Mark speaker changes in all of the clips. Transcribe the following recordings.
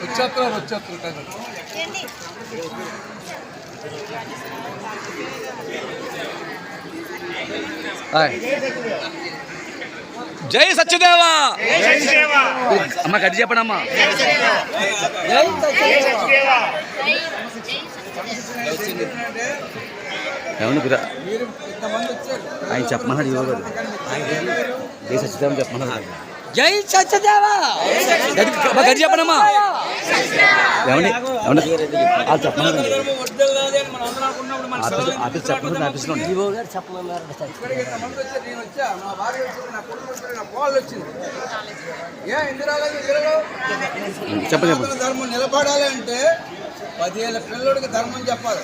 Speaker 1: వచ్చేస్తున్నారు వచ్చేస్తున్నారు
Speaker 2: జై సత్యదేవా! అమ్మ గట్టి చెప్పండి అమ్మా. ఏమన్నా కుదా ఆయన చెప్పమన్నాడు యువ గారు జై సత్యదేవా చెప్పమన్నాడు.
Speaker 3: జై సత్యదేవా!
Speaker 2: ఏమండి ఆఫీస్ ఆఫీస్లో.
Speaker 3: ఈవో గారు చెప్పమన్నారు
Speaker 1: నేను వచ్చా నా భార్య వచ్చింది నా కొడుకు వచ్చారు నా కోళ్ళు వచ్చింది ఏ
Speaker 2: చెప్పండి
Speaker 1: ధర్మం నిలబడాలి అంటే పదివేల పిల్లడికి ధర్మం చెప్పాలి.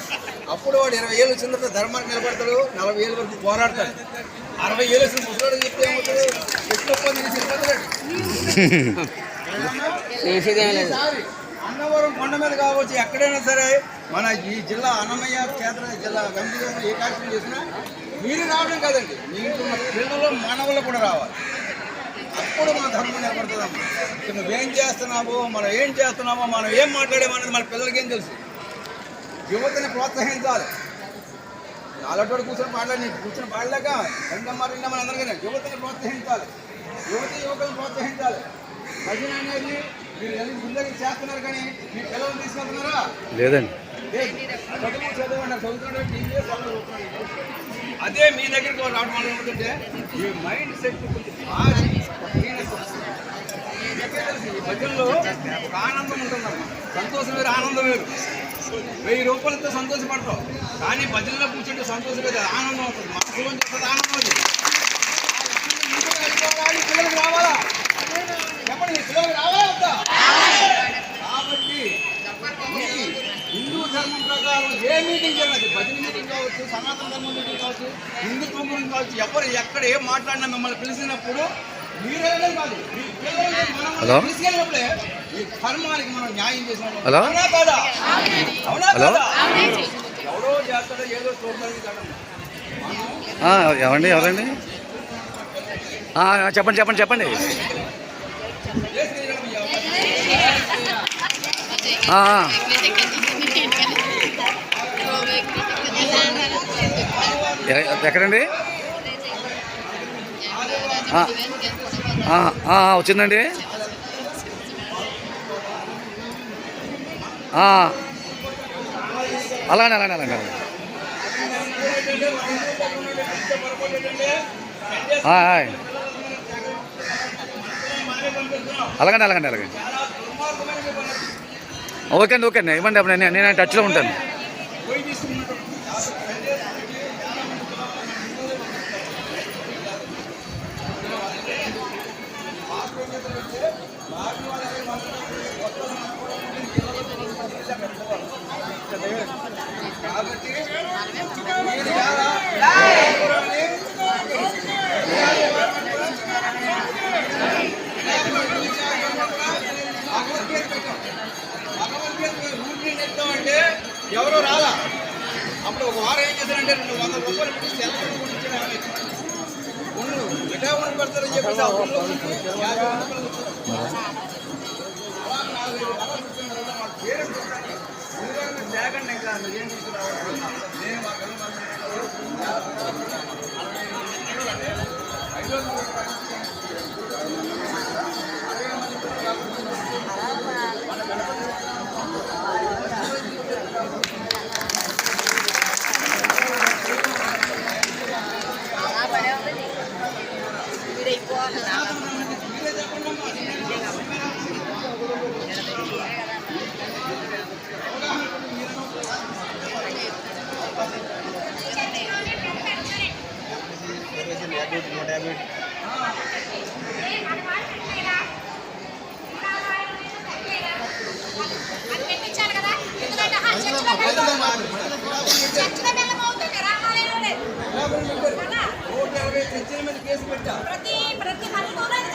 Speaker 1: అప్పుడు వాడు ఇరవై ఏళ్ళు వచ్చిన తర్వాత ధర్మానికి నిలబడతాడు నలభై ఏళ్ళ వరకు పోరాడతాడు. అరవై ఏళ్ళు వచ్చిన ముసలాడు చెప్తే అన్నవరం కొండ మీద కావచ్చు ఎక్కడైనా సరే మన ఈ జిల్లా అన్నమయ్య క్షేత్ర జిల్లా గంభీరంగా ఏ కార్యక్రమం చేసినా మీరు రావడం కాదండి. మీకు మన పిల్లలు మానవులు కూడా రావాలి. అప్పుడు మన ధర్మం నిలబడుతుందమ్మా. ఇప్పుడు నువ్వేం చేస్తున్నావో మనం ఏం చేస్తున్నామో మనం ఏం మాట్లాడేమనేది మన పిల్లలకి ఏం తెలుసు. యువతని ప్రోత్సహించాలి. అలాంటి కూర్చొని పాడలేని కూర్చొని పాడలేక రెండమ్మ రెండమ్మ అందరికీ యువతని ప్రోత్సహించాలి. యువత యువకులను ప్రోత్సహించాలి. భజన అనేది మీరు వెళ్ళి ముందరికి చేస్తున్నారు కానీ మీ పిల్లల్ని తీసుకెళ్తున్నారా?
Speaker 2: లేదండి.
Speaker 1: లేదు. చదువు చదువుతున్నాడు. అదే మీ దగ్గరికి రావడం వల్ల ఏమవుతుంటే మీ మైండ్ సెట్ భజనలో ఒక ఆనందం ఉంటుందమ్మా సంతోషం వేరు ఆనందం వేరు. వెయ్యి రూపాయలతో సంతోషపడతాం. కానీ భజనలో కూర్చుంటే సంతోషం లేదు ఆనందం అవుతుంది మనసులో ఆనందం కావచ్చు సనాతన ధర్మం మీటింగ్ కావచ్చు హిందుత్వం గురించి కావచ్చు ఎవరు ఎక్కడ ఏం మాట్లాడినా మిమ్మల్ని పిలిచినప్పుడు
Speaker 2: హలో? హలో? ఆ, ఎవరండి చెప్పండి చెప్పండి చెప్పండి. ఆ, ఆ. ఎ- ఎక్కడండి? వచ్చిందండి. ఆ, అలానే అలానే అలానే. అలాగండి అలాగండి అలాగండి. ఓకే అండి ఓకే అండి. ఇవ్వండి అప్పుడు నేను నేను టచ్లో ఉంటాను.
Speaker 1: ఎవరో రాలా అప్పుడు ఒక వారం ఏం చేశారంటే రెండు వందల రూపాయలు పెట్టి సెల్ ఫోన్ కొనిచ్చారు ఆమె. ఉండు ఎటా ఉండి పెడతారని చెప్పేసి ఆ ఊళ్ళో యాభై రూపాయలు చేస్తున్నారా? అలా నాలుగైదు రకాలు కూర్చున్నారు కదా, మాకు నేను మా పిల్లలు ఐదో
Speaker 4: అది పెట్టించాలి కదా ఎందుకంటే ఆ చర్చిలో బెల్లం చర్చిలో బెల్లం అవుతుంది రామాలయంలోనే కదా
Speaker 1: నూట ఇరవై చర్చల మీద కేసు పెట్టా
Speaker 4: ప్రతి ప్రతి హనుమూలో అది